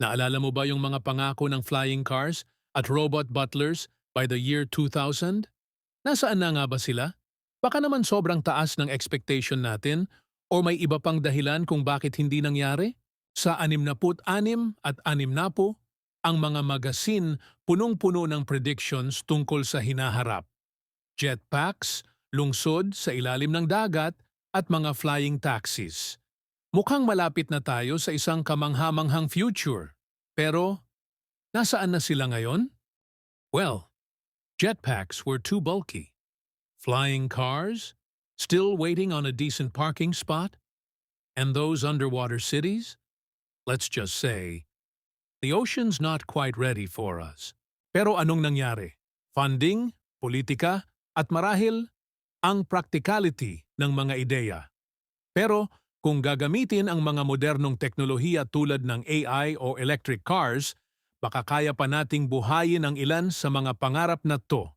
Naalala mo ba yung mga pangako ng flying cars at robot butlers by the year 2000? Nasaan na nga ba sila? Baka naman sobrang taas ng expectation natin o may iba pang dahilan kung bakit hindi nangyari? Sa 66 at 60, ang mga magasin punong-puno ng predictions tungkol sa hinaharap. Jetpacks, lungsod sa ilalim ng dagat at mga flying taxis. Mukhang malapit na tayo sa isang kamanghamanghang future. Pero, nasaan na sila ngayon? Well, jetpacks were too bulky. Flying cars? Still waiting on a decent parking spot? And those underwater cities? Let's just say, the ocean's not quite ready for us. Pero anong nangyari? Funding, politika, at marahil, ang practicality ng mga ideya. Pero kung gagamitin ang mga modernong teknolohiya tulad ng AI o electric cars, baka kaya pa nating buhayin ang ilan sa mga pangarap na to.